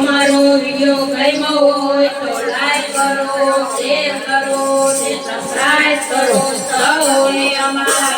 અમારો વિડિયો ગમ્યો હોય તો લાઈક કરો શેર કરો ને સબસ્ક્રાઇબ કરો. સૌને અમારા